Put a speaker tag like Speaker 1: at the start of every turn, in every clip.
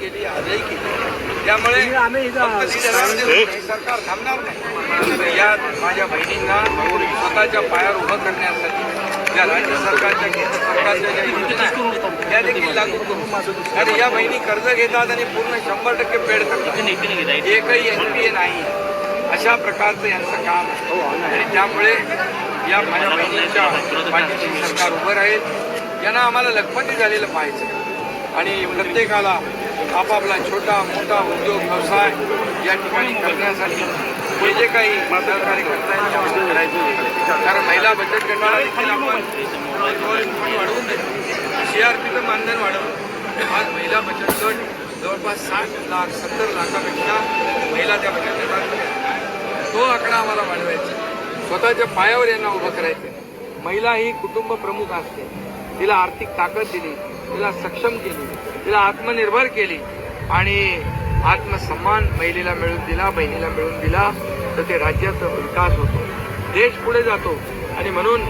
Speaker 1: केली आजही केली. त्यामुळे हे सरकार थांबणार नाही. या माझ्या बहिणींना स्वतःच्या पायावर उभं करण्यासाठी ज्या राज्य सरकारच्या केंद्र सरकारच्या ज्या योजना आहेत, त्या देखील लागू करू. कारण या बहिणी कर्ज घेतात आणि पूर्ण शंभर टक्के पेड करतात. एकही एन पी ए नाही. अशा प्रकारचं यांचं काम आहे. आणि त्यामुळे या माझ्या बहिणींच्या पाठीशी सरकार उभं राहील. यांना आम्हाला लखपती झालेलं पाहायचं. आणि प्रत्येकाला आपापला छोटा मोठा उद्योग व्यवसाय या ठिकाणी करण्यासाठी हे जे काही सहकार्य करता येईल करायचं कारण महिला बचत गटाला देखील आपण थोडी वाढवून आर पीचं मानधन वाढवलं आज महिला बचत गट जवळपास साठ लाख सत्तर लाखापेक्षा महिला त्या बचत गटात तो आकडा आम्हाला वाढवायचा स्वतःच्या पायावर यांना उभं करायचं महिला ही कुटुंब प्रमुख असते. तिला आर्थिक ताकद दिली तिला सक्षम केली तिला आत्मनिर्भर केली आणि आत्मसन्मान महिलेला मिळवून दिला बहिणीला मिळवून दिला तर ते राज्याचा विकास होतो. देश पुढे जातो आणि म्हणून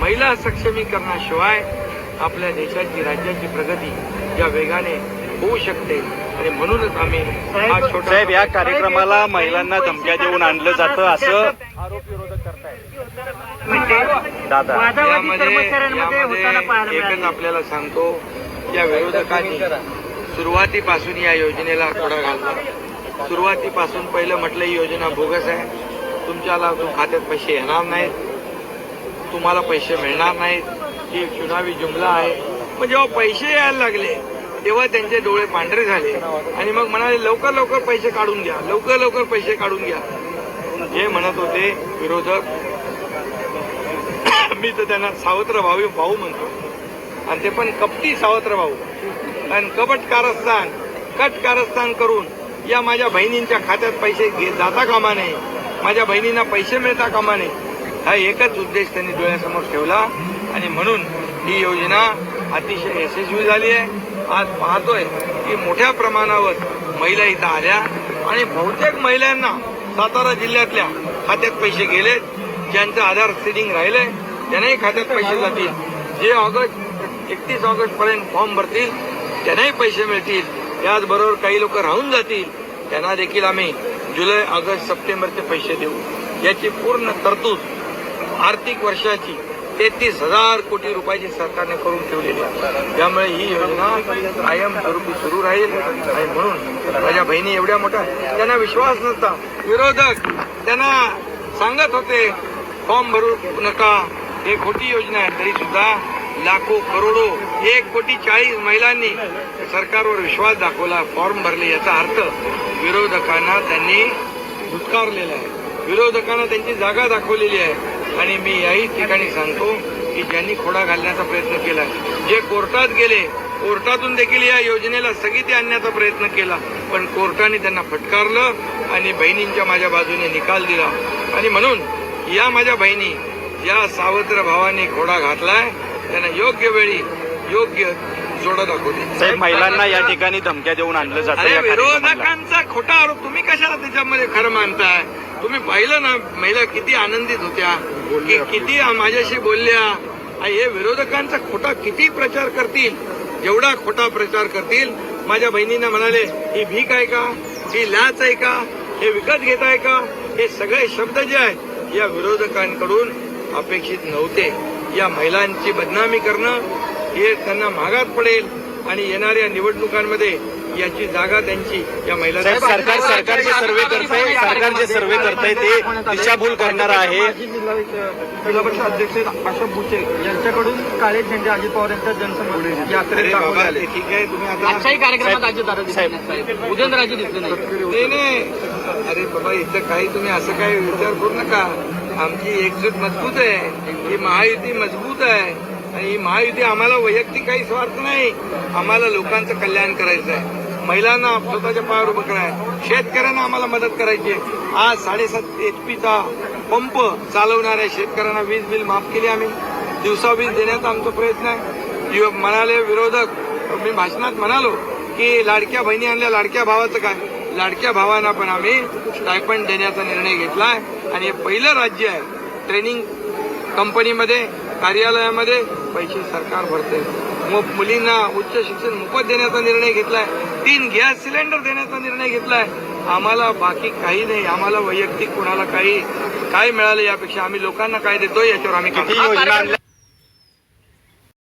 Speaker 1: महिला सक्षमीकरणाशिवाय आपल्या देशाची राज्याची प्रगती या वेगाने होऊ शकते आणि म्हणूनच आम्ही हा छोटा
Speaker 2: या कार्यक्रमाला महिलांना धमक्या देऊन आणलं जातं असं आरोप दादा
Speaker 3: वादावादी कर्मचाऱ्यांमध्ये होताना पाहायला
Speaker 1: यामध्ये एकच
Speaker 3: मिळाले.
Speaker 1: आपल्याला सांगतो या विरोधकांनी सुरुवातीपासून या योजनेला थोडा घालला सुरुवातीपासून पहिलं म्हटलं ही योजना बोगस आहे. तुमच्याला तो खात्यात पैसे येणार नाहीत. तुम्हाला पैसे मिळणार नाहीत. ही चुनावी जुमला आहे. मग जेव्हा पैसे यायला लागले तेव्हा त्यांचे डोळे पांढरे झाले. आणि मग म्हणाले लवकर लवकर पैसे काढून घ्या. लवकर लवकर पैसे काढून घ्या. हे म्हणत होते विरोधक. मी तर त्यांना सावत्र भाऊ भाऊ म्हणतो. आणि ते पण कपटी सावत्र भाऊ. आणि कपट कारस्थान कट कारस्थान करून या माझ्या बहिणींच्या खात्यात पैसे घेत जाता कामा नये. माझ्या बहिणींना पैसे मिळता कामा नये. हा एकच उद्देश त्यांनी डोळ्यासमोर ठेवला. आणि म्हणून ही योजना अतिशय यशस्वी झाली आहे. आज पाहतोय की मोठ्या प्रमाणावर महिला इथं आल्या. आणि बहुतेक महिलांना सातारा जिल्ह्यातल्या खात्यात पैसे गेले ज्यांचं आधार सिडिंग राहिलंय. त्यांनाही खात्यात पैसे जातील जे ऑगस्ट एकतीस ऑगस्ट पर्यंत फॉर्म भरतील त्यांनाही पैसे मिळतील. त्याचबरोबर काही लोक राहून जातील. त्यांना देखील आम्ही जुलै ऑगस्ट सप्टेंबरचे पैसे देऊ. याची पूर्ण तरतूद आर्थिक वर्षाची तेहतीस हजार कोटी रुपयाची सरकारने करून ठेवलेली आहे. त्यामुळे ही योजना कायमस्वरूपी सुरू राहील. आणि म्हणून माझ्या बहिणी एवढ्या मोठ्या त्यांना विश्वास नसता. विरोधक त्यांना सांगत होते फॉर्म भरू नका. हे खोटी योजना आहे. तरी सुद्धा लाखो करोडो एक कोटी चाळीस महिलांनी सरकारवर विश्वास दाखवला फॉर्म भरले. याचा अर्थ विरोधकांना त्यांनी धुतकारलेला आहे. विरोधकांना त्यांची जागा दाखवलेली आहे. आणि मी याही ठिकाणी सांगतो की ज्यांनी खोडा घालण्याचा प्रयत्न केला जे कोर्टात गेले कोर्टातून देखील या योजनेला स्थगिती आणण्याचा प्रयत्न केला पण कोर्टाने त्यांना फटकारलं आणि बहिणींच्या माझ्या बाजूने निकाल दिला. आणि म्हणून या माझ्या बहिणी या सावत्र भावाने घोडा घातलाय त्यांना योग्य वेळी योग्य जोडा दाखवली
Speaker 2: महिलांना या ठिकाणी धमक्या देऊन आणलं जातं
Speaker 1: विरोधकांचा खोटा आरोप तुम्ही कशाला त्याच्यामध्ये खरं मानताय? तुम्ही पाहिलं ना महिला किती आनंदित होत्या की किती माझ्याशी बोलल्या. हे विरोधकांचा खोटा किती प्रचार करतील? जेवढा खोटा प्रचार करतील माझ्या बहिणींना म्हणाले ही भीक आहे का? ही लाच आहे का? हे विकत घेत आहे का? हे सगळे शब्द जे आहेत या विरोधकांकडून अपेक्षित नव्हते. या महिलांची बदनामी करणं हे त्यांना महागात पडेल आणि येणाऱ्या निवडणुकांमध्ये याची जागा त्यांची या महिला
Speaker 2: सरकार सरकार जे सर्वे करतंय सरकार जे सर्वे करतंय ते दिशाभूल करणार आहे.
Speaker 3: जिल्हा परिषद अध्यक्ष आशा बुचे यांच्याकडून काळे झेंडे अजित पवार यांच्या जनसंघ यात्रेत
Speaker 1: ठीक आहे तुम्ही आता
Speaker 3: कार्यक्रमात साहेब उदयनराजे दिसले नाही.
Speaker 1: अरे बाबा इथं काही तुम्ही असं काही विचार करू नका. आमची एकजूट मजबूत आहे. ही महायुती मजबूत आहे. आणि ही महायुती आम्हाला वैयक्तिक काही स्वार्थ नाही. आम्हाला लोकांचं कल्याण करायचं आहे. महिलांना स्वतःच्या पायावर उभं करायचं शेतकऱ्यांना आम्हाला मदत करायची आहे. आज साडेसात एच पीचा पंप चालवणाऱ्या शेतकऱ्यांना वीज बिल माफ केली आम्ही. दिवसा वीज देण्याचा आमचा प्रयत्न आहे. म्हणाले विरोधक मी भाषणात म्हणालो की लाडक्या बहिणी आणल्या लाडक्या भावाचं काय? लाडक्या भावांना पण आम्ही स्टायपंड देण्याचा निर्णय घेतलाय. आणि हे पहिलं राज्य आहे. ट्रेनिंग कंपनीमध्ये कार्यालयामध्ये पैसे सरकार भरते मग मुलींना उच्च शिक्षण मोफत देण्याचा निर्णय घेतलाय. तीन गॅस सिलेंडर देण्याचा निर्णय घेतलाय. आम्हाला बाकी काही नाही. आम्हाला वैयक्तिक कोणाला काही काय मिळालं यापेक्षा आम्ही लोकांना काय देतो याच्यावर आम्ही
Speaker 2: किती